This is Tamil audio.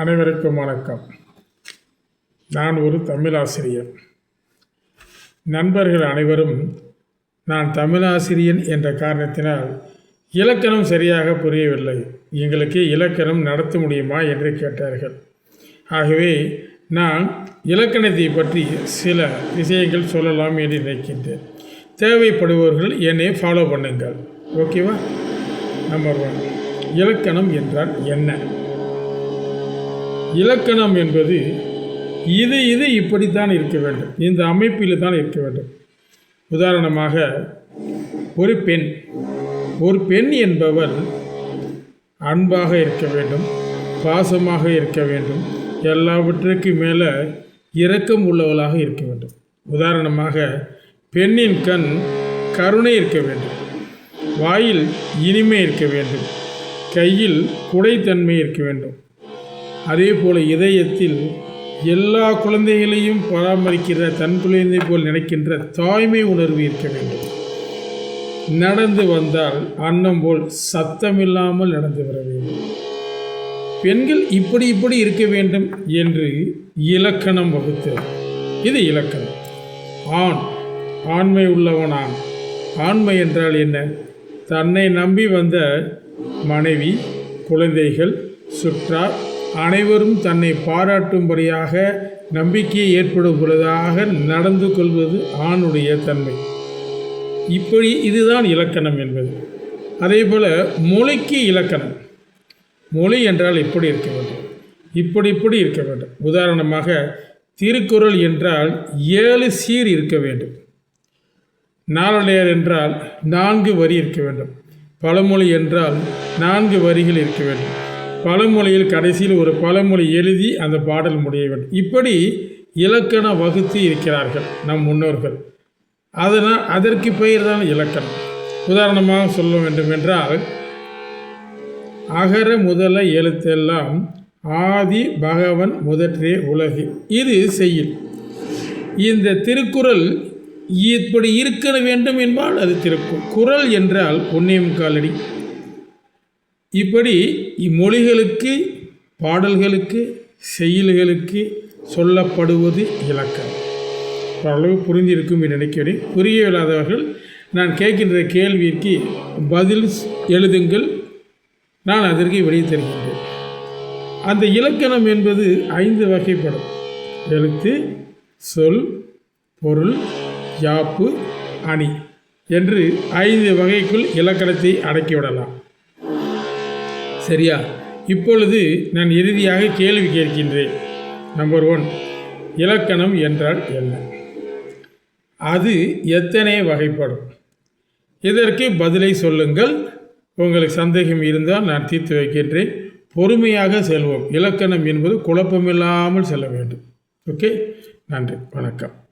அனைவருக்கும் வணக்கம். நான் ஒரு தமிழாசிரியர். நண்பர்கள் அனைவரும் நான் தமிழாசிரியன் என்ற காரணத்தினால் இலக்கணம் சரியாக புரியவில்லை. எங்களுக்கு இலக்கணம் நடத்த முடியுமா என்று கேட்டார்கள். ஆகவே நான் இலக்கணத்தை பற்றி சில விஷயங்கள் சொல்லலாம் என்று நினைக்கின்றேன். தேவைப்படுபவர்கள் என்னை ஃபாலோ பண்ணுங்கள். ஓகேவா நம்பர் ஒன் இலக்கணம் என்றால் என்ன? இலக்கணம் என்பது இது இது இப்படித்தான் இருக்க வேண்டும். இந்த அமைப்பில் தான் இருக்க வேண்டும். உதாரணமாக ஒரு பெண். ஒரு பெண் என்பவள் அன்பாக இருக்க வேண்டும் பாசமாக இருக்க வேண்டும் எல்லாவற்றுக்கு மேலே இரக்கம் உள்ளவளாக இருக்க வேண்டும். உதாரணமாக பெண்ணின் கண் கருணை இருக்க வேண்டும் வாயில் இனிமை இருக்க வேண்டும் கையில் குடைத்தன்மை இருக்க வேண்டும். அதே போல் இதயத்தில் எல்லா குழந்தைகளையும் பராமரிக்கிற தன் குழந்தை போல் நினைக்கின்ற தாய்மை உணர்வு இருக்க வேண்டும். நடந்து வந்தால் அன்னம் போல் சத்தமில்லாமல் நடந்து வர வேண்டும். பெண்கள் இப்படி இப்படி இருக்க வேண்டும் என்று இலக்கணம் வகுத்தது. இது இலக்கணம். ஆண் ஆண்மை உள்ளவனான் ஆண்மை என்றால் என்ன? தன்னை நம்பி வந்த மனைவி குழந்தைகள் சுற்றார் அனைவரும் தன்னை பாராட்டும்படியாக நம்பிக்கையை ஏற்படும் பொழுதாக நடந்து கொள்வது ஆணுடைய தன்மை. இப்படி இதுதான் இலக்கணம் என்பது. அதே போல் மொழிக்கு இலக்கணம். மொழி என்றால் இப்படி இருக்க வேண்டும். இப்படி இப்படி இருக்க வேண்டும். உதாரணமாக திருக்குறள் என்றால் ஏழு சீர் இருக்க வேண்டும். நாளடையார் என்றால் நான்கு வரி இருக்க வேண்டும். பழமொழி என்றால் நான்கு வரிகள் இருக்க வேண்டும். பழமொழியில் கடைசியில் ஒரு பழமொழி எழுதி அந்த பாடல் முடிய வேண்டும் இப்படி இலக்கண வகுத்து இருக்கிறார்கள் நம் முன்னோர்கள். அதனால் அதற்கு பெயர் தான் இலக்கணம். உதாரணமாக சொல்ல வேண்டும் என்றால் அகர முதல எழுத்தெல்லாம் ஆதி பகவன் முதற்றே உலகு. இது செய்யும் இந்த திருக்குறள் இப்படி இருக்க வேண்டும் என்பால் அது திருக்குறள் குறள் என்றால் ஒன்னேம் காலடி. இப்படி இம்மொழிகளுக்கு பாடல்களுக்கு செயல்களுக்கு சொல்லப்படுவது இலக்கணம் ஓரளவு புரிந்திருக்கும் என்று நினைக்கிறேன். புரியவில்லாதவர்கள் நான் கேட்கின்ற கேள்விக்கு பதில் எழுதுங்கள். நான் அதற்கு விடை தருகின்றேன். அந்த இலக்கணம் என்பது ஐந்து வகைப்படும். எழுத்து சொல் பொருள் யாப்பு அணி என்று ஐந்து வகைக்குள் இலக்கணத்தை அடக்கிவிடலாம். சரியா? இப்பொழுது நான் இறுதியாக கேள்வி கேட்கின்றேன். நம்பர் ஒன் இலக்கணம் என்றால் என்ன? அது எத்தனை வகைப்படும்? இதற்கு பதிலை சொல்லுங்கள். உங்களுக்கு சந்தேகம் இருந்தால் நான் தீர்த்து வைக்கின்றேன். பொறுமையாக செல்வோம். இலக்கணம் என்பது குழப்பமில்லாமல் செல்ல வேண்டும். ஓகே நன்றி. வணக்கம்.